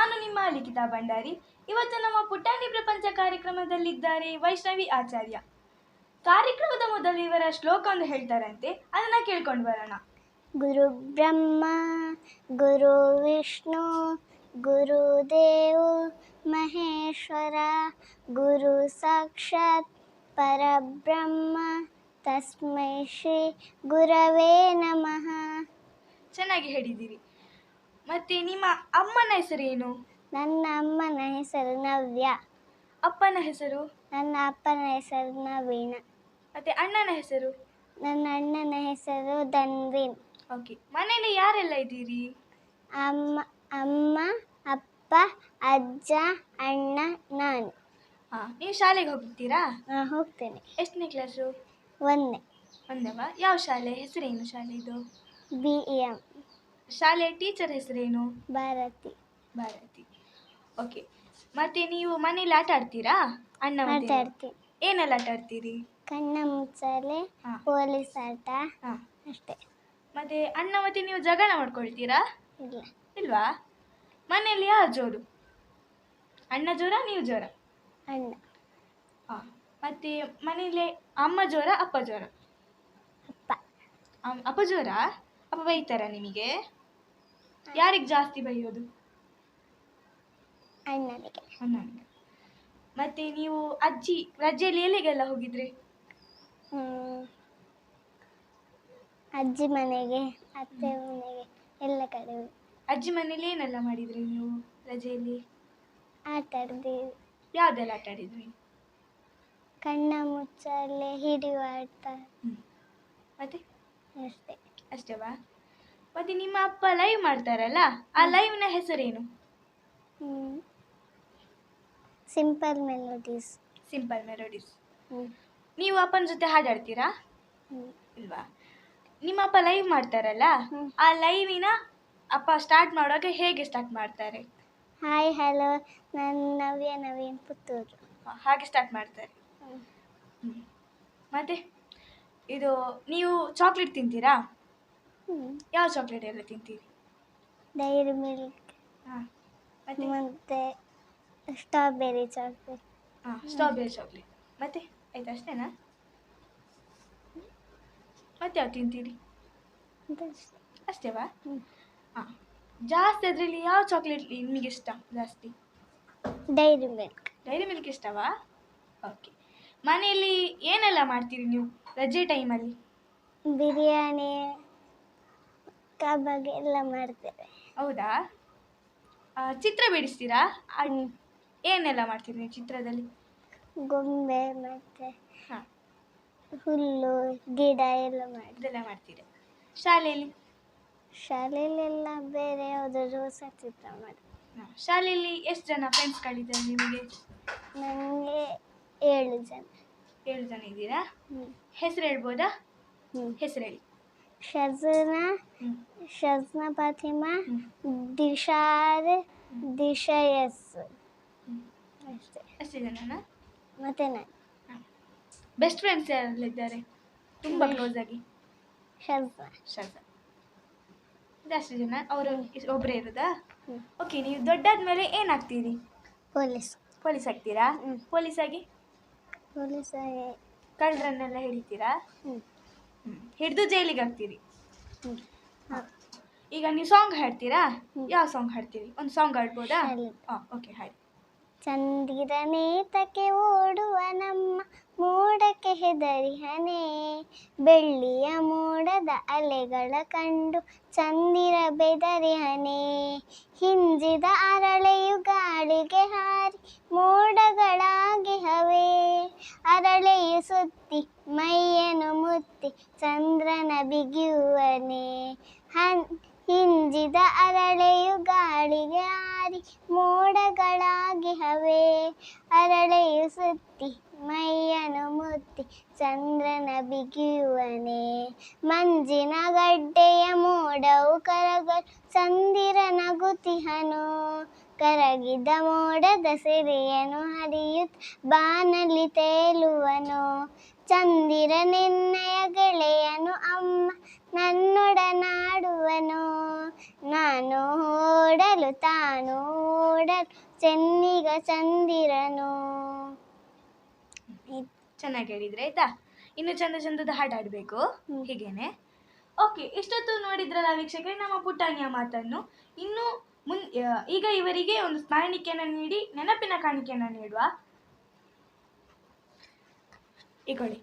ನಾನು ನಿಮ್ಮ ಲಿಖಿತಾ ಭಂಡಾರಿ. ಇವತ್ತು ನಮ್ಮ ಪುಟಾಣಿ ಪ್ರಪಂಚ ಕಾರ್ಯಕ್ರಮದಲ್ಲಿದ್ದಾರೆ ವೈಷ್ಣವಿ ಆಚಾರ್ಯ. ಕಾರ್ಯಕ್ರಮದ ಮೊದಲು ಇವರ ಶ್ಲೋಕ ಒಂದು ಹೇಳ್ತಾರಂತೆ ಅದನ್ನ ಕೇಳ್ಕೊಂಡು ಬರೋಣ. ಗುರು ಬ್ರಹ್ಮ ಗುರು ವಿಷ್ಣು ಗುರುದೇವ್ ಮಹೇಶ್ವರ ಗುರು ಸಾಕ್ಷಾತ್ ಪರಬ್ರಹ್ಮ ತಸ್ಮೈ ಶ್ರೀ ಗುರವೇ ನಮಃ. ಚೆನ್ನಾಗಿ ಹೇಳಿದ್ದೀರಿ. ಮತ್ತೆ ನಿಮ್ಮ ಅಮ್ಮನ ಹೆಸರೇನು ನನ್ನ ಅಮ್ಮನ ಹೆಸರು ನವ್ಯ. ಅಪ್ಪನ ಹೆಸರು? ನನ್ನ ಅಪ್ಪನ ಹೆಸರು ನವೀನ. ಮತ್ತೆ ಅಣ್ಣನ ಹೆಸರು? ನನ್ನ ಅಣ್ಣನ ಹೆಸರು ಧನ್ವಿನ್. ಓಕೆ ಮನೆಯಲ್ಲಿ ಯಾರೆಲ್ಲ ಇದ್ದೀರಿ? ಅಮ್ಮ ಅಮ್ಮ ಅಪ್ಪ ಅಜ್ಜ ಅಣ್ಣ ನಾನು. ಹಾಂ ನೀವು ಶಾಲೆಗೆ ಹೋಗ್ತೀರಾ ಹಾಂ ಹೋಗ್ತೇನೆ. ಎಷ್ಟನೇ ಕ್ಲಾಸು ಒಂದೇ ಒಂದೇವಾ? ಯಾವ ಶಾಲೆ? ಹೆಸರೇನು ಶಾಲೆದು ಬಿ ಎಂ ಶಾಲೆಯ ಟೀಚರ್ ಹೆಸರೇನು ಭಾರತಿ. ಭಾರತಿ. ಓಕೆ ಮತ್ತೆ ನೀವು ಮನೇಲಿ ಆಟ ಆಡ್ತೀರಾ? ಅಣ್ಣ ಮತ್ತೆ? ಏನೆಲ್ಲ ಆಟ ಆಡ್ತೀರಿ? ಕಣ್ಣ ಮುಚ್ಚಾಲೆ ಹಾ. ಪೊಲೀಸ್ ಆಟ. ಹಾಂ. ಅಷ್ಟೇ. ಮತ್ತೆ ಅಣ್ಣ ಮತ್ತೆ ನೀವು ಜಗಳ ಮಾಡ್ಕೊಳ್ತೀರಾ? ಇಲ್ಲ. ಇಲ್ವಾ? ಮನೆಯಲ್ಲಿ ಯಾರು ಜೋರು? ಅಣ್ಣ ಜೋರ ನೀವು ಜೋರ? ಅಣ್ಣ. ಹಾಂ. ಮತ್ತೆ ಮನೆಯಲ್ಲಿ ಅಮ್ಮ ಜೋರ ಅಪ್ಪ ಜೋರ? ಅಪ್ಪ. ಅಮ್- ಅಪ್ಪ ಜೋರ? ಅಪ್ಪ ಬೈತಾರ ನಿಮಗೆ? ಯಾರಿಗೆ ಜಾಸ್ತಿ ಬೈಯೋದು? ಅಣ್ಣನಿಗೆ. ಅಣ್ಣನಿಗೆ. ಮತ್ತೆ ನೀವು ಅಜ್ಜಿ ರಜೆಯಲ್ಲಿ ಎಲ್ಲಿಗೆಲ್ಲ ಹೋಗಿದ್ರಿ? ಹ್ಮ್. ಅಜ್ಜಿ ಮನೆಗೆ ಅತ್ತೆ ಮನೆಗೆ ಎಲ್ಲ ಕಡೆ ಹೋಗಿ. ಅಜ್ಜಿ ಮನೇಲಿ ಏನೆಲ್ಲ ಮಾಡಿದ್ರಿ ನೀವು ರಜೆಯಲ್ಲಿ? ಆಟ ಆಡ್ತೀವಿ ಯಾವ್ದೆಲ್ಲ ಆಟ ಆಡಿದ್ರಿ? ಕಣ್ಣ ಮುಚ್ಚಲ್ಲೇ ಹಿಡಿಯುವ ಆಟ. ಮತ್ತೆ? ಅಷ್ಟೇ. ಅಷ್ಟೇವಾ? ಮತ್ತೆ ನಿಮ್ಮ ಅಪ್ಪ ಲೈವ್ ಮಾಡ್ತಾರಲ್ಲ ಆ ಲೈವ್ನ ಹೆಸರೇನು? ಸಿಂಪಲ್ ಮೆಲೋಡೀಸ್ ಸಿಂಪಲ್ ಮೆಲೋಡೀಸ್ ನೀವು ಅಪ್ಪನ ಜೊತೆ ಹಾಡಾಡ್ತೀರಾ? ಇಲ್ವಾ? ನಿಮ್ಮ ಅಪ್ಪ ಲೈವ್ ಮಾಡ್ತಾರಲ್ಲ. ಆ ಲೈವಿನ ಅಪ್ಪ ಸ್ಟಾರ್ಟ್ ಮಾಡುವಾಗ ಹೇಗೆ ಸ್ಟಾರ್ಟ್ ಮಾಡ್ತಾರೆ? ಹಾಯ್ ಹಲೋ ನಾನು ನವ್ಯ ನವೀನ್ ಪುತ್ತೂರು. ಹಾಗೆ ಸ್ಟಾರ್ಟ್ ಮಾಡ್ತಾರೆ. ಮತ್ತೆ ಇದು ನೀವು ಚಾಕ್ಲೇಟ್ ತಿಂತೀರಾ? ಯಾವ ಚಾಕ್ಲೇಟ್ ಎಲ್ಲ ತಿಂತೀರಿ? ಡೈರಿ ಮಿಲ್ಕ್ ಹಾಂ ಮತ್ತೆ? ಮತ್ತು ಸ್ಟ್ರಾಬೆರಿ ಚಾಕ್ಲೇಟ್ ಹಾಂ ಸ್ಟ್ರಾಬೆರಿ ಚಾಕ್ಲೇಟ್ ಮತ್ತೆ? ಆಯ್ತು ಅಷ್ಟೇನಾ? ಮತ್ತೆ ಯಾವ ತಿಂತೀರಿ? ಅಷ್ಟೇವಾ? ಹಾಂ. ಜಾಸ್ತಿ ಅದರಲ್ಲಿ ಯಾವ ಚಾಕ್ಲೇಟ್ ನಿಮಗೆ ಇಷ್ಟ ಜಾಸ್ತಿ? ಡೈರಿ ಮಿಲ್ಕ್ ಡೈರಿ ಮಿಲ್ಕ್ ಇಷ್ಟವಾ? ಓಕೆ ಮನೆಯಲ್ಲಿ ಏನೆಲ್ಲ ಮಾಡ್ತೀರಿ ನೀವು ರಜೆ ಟೈಮಲ್ಲಿ ಬಿರಿಯಾನಿ ಕಬಾಬ್ ಎಲ್ಲ ಮಾಡ್ತೇವೆ. ಹೌದಾ? ಆ, ಚಿತ್ರ ಬಿಡಿಸ್ತೀರಾ? ಏನೆಲ್ಲ ಮಾಡ್ತೀರಿ ನೀವು ಚಿತ್ರದಲ್ಲಿ? ಗೊಂಬೆ ಮತ್ತೆ ಹಾಂ. ಹುಲ್ಲು ಗಿಡ ಎಲ್ಲ ಮಾಡಿದೆಲ್ಲ ಮಾಡ್ತೀರಿ. ಶಾಲೆಯಲ್ಲಿ? ಶಾಲೆಯಲ್ಲೆಲ್ಲ ಬೇರೆ ಯಾವುದಾದ್ರು ಹೊಸ ಚಿತ್ರ ಮಾಡಿ ಹಾಂ. ಶಾಲೆಯಲ್ಲಿ ಎಷ್ಟು ಜನ ಫ್ರೆಂಡ್ಸ್ಗಳಿದ್ದಾರೆ ನಿಮಗೆ? ನನಗೆ ಏಳು ಜನ. ಏಳು ಜನ ಇದ್ದೀರಾ? ಹ್ಞೂ ಹೆಸರು ಹೇಳ್ಬೋದಾ? ಹ್ಞೂ ಹೆಸರು ಹೇಳಿ. ಶಜ್ನಾ ಫಾತಿಮಾ ಹ್ಞೂ ದಿಶಾರ್ ದಿಶಯಸ್. ಅಷ್ಟೇ. ಅಷ್ಟೇ ಜನನ? ಮತ್ತೆ ನಾನು. ಬೆಸ್ಟ್ ಫ್ರೆಂಡ್ಸ್ ಯಾರೆಲ್ಲ ಇದ್ದಾರೆ ತುಂಬ ಕ್ಲೋಸ್ ಆಗಿ. ಶಜಾ ಜಾಸ್ತಿ ಜನ ಅವರು ಒಬ್ಬರೇ ಇರೋದಾ? ಹ್ಞೂ ಓಕೆ ನೀವು ದೊಡ್ಡಾದ್ಮೇಲೆ ಏನಾಗ್ತೀರಿ? ಪೊಲೀಸ್. ಪೊಲೀಸ್ ಆಗ್ತೀರಾ. ಪೊಲೀಸ್ ಆಗಿ? ಪೊಲೀಸ್ ಕಳ್ಳರನ್ನೆಲ್ಲ ಹಿಡಿತೀರಾ? ಹ್ಞೂ ಹಿಡಿದು ಜೈಲಿಗೆ ಹಾಕ್ತೀರಿ. ಈಗ ನೀವು ಸಾಂಗ್ ಹಾಡ್ತೀರಾ. ಯಾವ ಸಾಂಗ್ ಹಾಡ್ತೀರಿ? ಒಂದು ಸಾಂಗ್ ಹಾಡ್ಬೋದಾ? ಹಾಡಿ. ಹಾಂ ಓಕೆ ಹಾಡಿ. ಚಂದಿರನೇತಕ್ಕೆ ಓಡುವ ನಮ್ಮ ಮೋಡಕ್ಕೆ ಹೆದರಿಹನೆ ಬೆಳ್ಳಿಯ ಮೋಡದ ಅಲೆಗಳ ಕಂಡು ಚಂದಿರ ಬೆದರಿಹನೆ ಹಿಂಜಿದ ಅರಳೆಯು ಗಾಳಿಗೆ ಹಾರಿ ಮೋಡಗಳಾಗಿ ಹವೆ. ಅರಳೆಯು ಸುತ್ತಿ ಮೈಯನ್ನು ಚಂದ್ರನ ಬಿಗಿಯುವನೆ. ಹನ್, ಹಿಂಜಿದ ಅರಳೆಯು ಗಾಳಿಗೆ ಆರಿ ಮೋಡಗಳಾಗಿ ಹವೆ. ಅರಳೆಯು ಸುತ್ತಿ ಮೈಯನು ಮುತ್ತಿ ಚಂದ್ರನ ಬಿಗಿಯುವನೆ. ಮಂಜಿನ ಗಡ್ಡೆಯ ಮೋಡವು ಕರಗಲು ಚಂದಿರನ ಗುತಿಹನು. ಕರಗಿದ ಮೋಡದ ಸೆರೆಯನು ಹರಿಯುತ್ ಬಾನಲ್ಲಿ ತೇಲುವನು. ಚಂದಿರನೆನ್ನಯ ಗೆಳೆಯನು ಅಮ್ಮ ನನ್ನೊಡನಾಡುವನು. ನಾನು ಓಡಲು ತಾನು ಓಡಲು ಚೆನ್ನಿಗ ಚಂದಿರನು. ಚೆನ್ನಾಗಿ ಹೇಳಿದ್ರೆ ಆಯ್ತಾ? ಇನ್ನು ಚಂದ ಚಂದದ ಹಾಡು ಹಾಡಬೇಕು. ಹೀಗೇನೆ. ಓಕೆ ಇಷ್ಟೊತ್ತು ನೋಡಿದ್ರಲ್ಲ ವೀಕ್ಷಕರೇ ನಮ್ಮ ಪುಟಾಣಿಯ ಮಾತನ್ನು. ಇನ್ನು ಮುನ್ ಈಗ ಇವರಿಗೆ ಒಂದು ಸ್ಮರಣಿಕೆಯನ್ನು ನೀಡಿ, ನೆನಪಿನ ಕಾಣಿಕೆಯನ್ನು ನೀಡುವ. ಇಕೊಳ್ಳಿ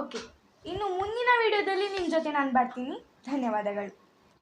ಓಕೆ ಇನ್ನು ಮುಂದಿನ ವಿಡಿಯೋದಲ್ಲಿ ನಿಮ್ಮ ಜೊತೆ ನಾನು ಬರ್ತೀನಿ. ಧನ್ಯವಾದಗಳು.